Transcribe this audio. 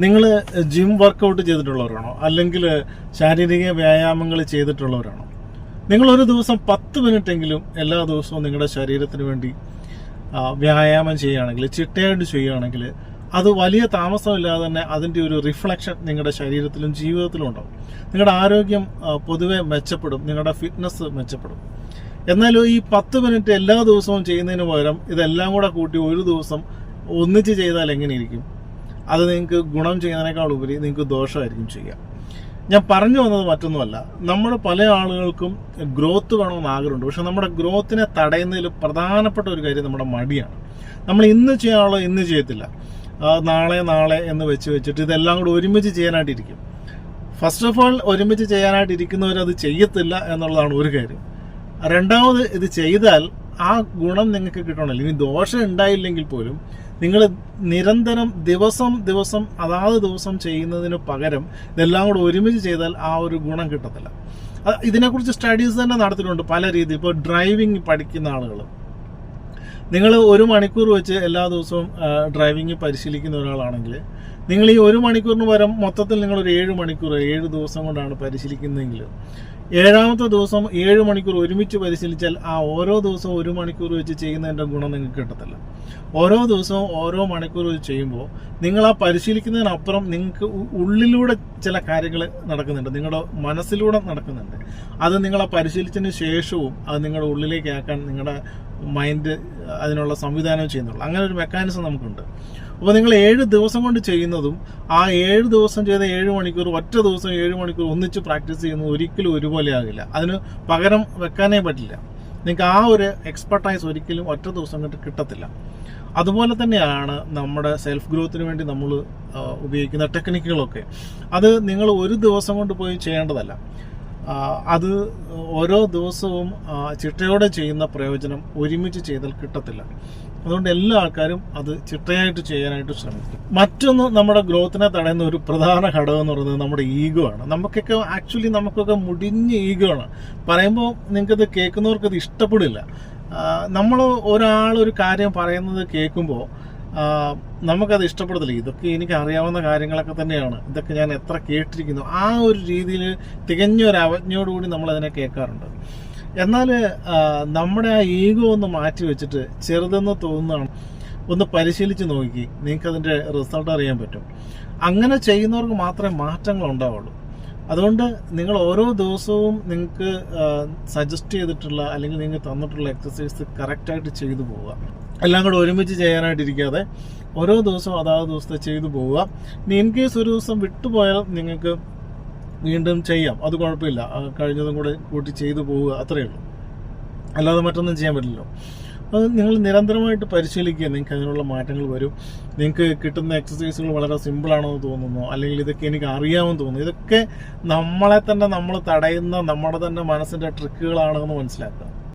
നിങ്ങൾ gym workout ചെയ്തിട്ടുള്ളവരാണോ? അല്ലെങ്കിൽ ശാരീരിക വ്യായാമങ്ങൾ ചെയ്തിട്ടുള്ളവരാണോ? നിങ്ങൾ ഒരു ദിവസം പത്ത് മിനിറ്റ് എങ്കിലും എല്ലാ ദിവസവും നിങ്ങളുടെ ശരീരത്തിന് വേണ്ടി വ്യായാമം ചെയ്യുകയാണെങ്കിൽ ചിട്ടയായിട്ട് ചെയ്യുകയാണെങ്കിൽ അത് വലിയ താമസമില്ലാതെ തന്നെ അതിന്റെ ഒരു റിഫ്ലക്ഷൻ നിങ്ങളുടെ ശരീരത്തിലും ജീവിതത്തിലും ഉണ്ടാവും. നിങ്ങളുടെ ആരോഗ്യം പൊതുവെ മെച്ചപ്പെടും. നിങ്ങളുടെ ഫിറ്റ്നസ് മെച്ചപ്പെടും. എന്നാലും ഈ പത്ത് മിനിറ്റ് എല്ലാ ദിവസവും ചെയ്യുന്നതിന് പകരം ഇതെല്ലാം കൂടെ കൂട്ടി ഒരു ദിവസം ഒന്നിച്ച് ചെയ്താൽ എങ്ങനെയിരിക്കും അത് നിങ്ങൾക്ക് ഗുണം ചെയ്യുന്നതിനേക്കാൾ ഉപരി നിങ്ങൾക്ക് ദോഷമായിരിക്കും ചെയ്യുക. ഞാൻ പറഞ്ഞു വന്നത് മറ്റൊന്നുമല്ല. നമ്മുടെ പല ആളുകൾക്കും ഗ്രോത്ത് വേണമെന്ന് ആഗ്രഹമുണ്ട്. പക്ഷെ നമ്മുടെ ഗ്രോത്തിനെ തടയുന്നതിൽ പ്രധാനപ്പെട്ട ഒരു കാര്യം നമ്മുടെ മടിയാണ്. നമ്മൾ ഇന്ന് ചെയ്യാനുള്ളത് ഇന്ന് ചെയ്യത്തില്ല. നാളെ നാളെ എന്ന് വെച്ച് വെച്ചിട്ട് ഇതെല്ലാം കൂടെ ഒരുമിച്ച് ചെയ്യാനായിട്ടിരിക്കും. ഫസ്റ്റ് ഓഫ് ഓൾ ഒരുമിച്ച് ചെയ്യാനായിട്ട് ഇരിക്കുന്നവർ അത് ചെയ്യത്തില്ല എന്നുള്ളതാണ് ഒരു കാര്യം. രണ്ടാമത് ഇത് ചെയ്താൽ ആ ഗുണം നിങ്ങൾക്ക് കിട്ടണമല്ലോ. ഇനി ദോഷം ഉണ്ടായില്ലെങ്കിൽ പോലും നിങ്ങൾ നിരന്തരം ദിവസം ദിവസം അതാത് ദിവസം ചെയ്യുന്നതിന് പകരം ഇതെല്ലാം കൂടെ ഒരുമിച്ച് ചെയ്താൽ ആ ഒരു ഗുണം കിട്ടത്തില്ല. ഇതിനെക്കുറിച്ച് സ്റ്റഡീസ് തന്നെ നടത്തിയിട്ടുണ്ട് പല രീതിയിൽ ഇപ്പോൾ ഡ്രൈവിംഗ് പഠിക്കുന്ന ആളുകൾ നിങ്ങൾ ഒരു മണിക്കൂർ വെച്ച് എല്ലാ ദിവസവും ഡ്രൈവിംഗ് പരിശീലിക്കുന്ന ഒരാളാണെങ്കിൽ നിങ്ങൾ ഈ ഒരു മണിക്കൂറിന് പകരം മൊത്തത്തിൽ നിങ്ങൾ ഒരു ഏഴ് മണിക്കൂർ ഏഴ് ദിവസം കൊണ്ടാണ് പരിശീലിക്കുന്നതെങ്കിൽ ഏഴാമത്തെ ദിവസം ഏഴ് മണിക്കൂർ ഒരുമിച്ച് പരിശീലിച്ചാൽ ആ ഓരോ ദിവസവും ഒരു മണിക്കൂർ വെച്ച് ചെയ്യുന്നതിന്റെ ഗുണം നിങ്ങൾക്ക് കിട്ടത്തില്ല. ഓരോ ദിവസവും ഓരോ മണിക്കൂർ വെച്ച് ചെയ്യുമ്പോൾ നിങ്ങൾ ആ പരിശീലിക്കുന്നതിനപ്പുറം നിങ്ങൾക്ക് ഉള്ളിലൂടെ ചില കാര്യങ്ങൾ നടക്കുന്നുണ്ട്. നിങ്ങളുടെ മനസ്സിലൂടെ നടക്കുന്നുണ്ട്. അത് നിങ്ങളെ പരിശീലിച്ചതിന് ശേഷവും അത് നിങ്ങളുടെ ഉള്ളിലേക്ക് ആക്കാൻ നിങ്ങളുടെ മൈൻഡ് അതിനുള്ള സംവിധാനം ചെയ്യുന്നുള്ളൂ. അങ്ങനെ ഒരു മെക്കാനിസം നമുക്കുണ്ട്. അപ്പോൾ നിങ്ങൾ ഏഴ് ദിവസം കൊണ്ട് ചെയ്യുന്നതും ആ ഏഴ് ദിവസം ചെയ്ത ഏഴ് മണിക്കൂർ ഒറ്റ ദിവസം ഏഴ് മണിക്കൂർ ഒന്നിച്ച് പ്രാക്ടീസ് ചെയ്യുന്നത് ഒരിക്കലും ഒരുപോലെ ആകില്ല. അതിന് പകരം വെക്കാനേ പറ്റില്ല. നിങ്ങൾക്ക് ആ ഒരു എക്സ്പെർട്ടൈസ് ഒരിക്കലും ഒറ്റ ദിവസം കൊണ്ട് കിട്ടത്തില്ല. അതുപോലെ തന്നെയാണ് നമ്മുടെ സെൽഫ് ഗ്രോത്തിന് വേണ്ടി നമ്മൾ ഉപയോഗിക്കുന്ന ടെക്നിക്കുകളൊക്കെ അത് നിങ്ങൾ ഒരു ദിവസം കൊണ്ട് പോയി ചെയ്യേണ്ടതല്ല. അത് ഓരോ ദിവസവും ചിട്ടയോടെ ചെയ്യുന്ന പ്രയോജനം ഒരുമിച്ച് ചെയ്താൽ കിട്ടത്തില്ല. അതുകൊണ്ട് എല്ലാ ആൾക്കാരും അത് ചിട്ടയായിട്ട് ചെയ്യാനായിട്ട് ശ്രമിക്കും. മറ്റൊന്ന് നമ്മുടെ ഗ്രോത്തിനെ തടയുന്ന ഒരു പ്രധാന ഘടകം എന്ന് പറയുന്നത് നമ്മുടെ ഈഗോ ആണ്. നമുക്കൊക്കെ ആക്ച്വലി നമുക്കൊക്കെ മുടിഞ്ഞ ഈഗോ ആണ്. പറയുമ്പോൾ നിങ്ങൾക്കത് കേൾക്കുന്നവർക്ക് അത് ഇഷ്ടപ്പെടില്ല. നമ്മൾ ഒരാൾ ഒരു കാര്യം പറയുന്നത് കേൾക്കുമ്പോൾ നമുക്കത് ഇഷ്ടപ്പെടത്തില്ല ഇതൊക്കെ എനിക്ക് അറിയാവുന്ന കാര്യങ്ങളൊക്കെ തന്നെയാണ്. ഇതൊക്കെ ഞാൻ എത്ര കേട്ടിരിക്കുന്നു. ആ ഒരു രീതിയിൽ തികഞ്ഞ ഒരു അവജ്ഞയോടുകൂടി നമ്മളതിനെ കേൾക്കാറുണ്ട്. എന്നാൽ നമ്മുടെ ആ ഈഗോ ഒന്ന് മാറ്റി വെച്ചിട്ട് ചെറുതെന്ന് തോന്നുന്നതാണ് ഒന്ന് പരിശീലിച്ച് നോക്കി. നിങ്ങൾക്ക് അതിന്റെ റിസൾട്ട് അറിയാൻ പറ്റും. അങ്ങനെ ചെയ്യുന്നവർക്ക് മാത്രമേ മാറ്റങ്ങൾ ഉണ്ടാവുള്ളൂ. അതുകൊണ്ട് നിങ്ങൾ ഓരോ ദിവസവും നിങ്ങൾക്ക് സജസ്റ്റ് ചെയ്തിട്ടുള്ള അല്ലെങ്കിൽ നിങ്ങൾക്ക് തന്നിട്ടുള്ള എക്സസൈസ് കറക്റ്റായിട്ട് ചെയ്തു പോവുക. എല്ലാം കൂടെ ഒരുമിച്ച് ചെയ്യാനായിട്ടിരിക്കാതെ ഓരോ ദിവസവും അതാത് ദിവസത്തെ ചെയ്തു പോവുക. ഇനി ഇൻ കേസ് ഒരു ദിവസം വിട്ടുപോയാൽ നിങ്ങൾക്ക് വീണ്ടും ചെയ്യാം. അത് കുഴപ്പമില്ല. കഴിഞ്ഞതും കൂടെ കൂട്ടി ചെയ്തു പോവുക അത്രയേ ഉള്ളൂ. അല്ലാതെ മറ്റൊന്നും ചെയ്യാൻ പറ്റില്ലല്ലോ. അത് നിങ്ങൾ നിരന്തരമായിട്ട് പരിശീലിക്കുക. നിങ്ങൾക്ക് അതിനുള്ള മാറ്റങ്ങൾ വരും. നിങ്ങൾക്ക് കിട്ടുന്ന എക്സസൈസുകൾ വളരെ സിമ്പിളാണെന്ന് തോന്നുന്നു. അല്ലെങ്കിൽ ഇതൊക്കെ എനിക്ക് അറിയാമെന്ന് തോന്നുന്നു. ഇതൊക്കെ നമ്മളെ തന്നെ നമ്മൾ തടയുന്ന നമ്മുടെ തന്നെ മനസ്സിന്റെ ട്രിക്കുകളാണെന്ന് മനസ്സിലാക്കുക.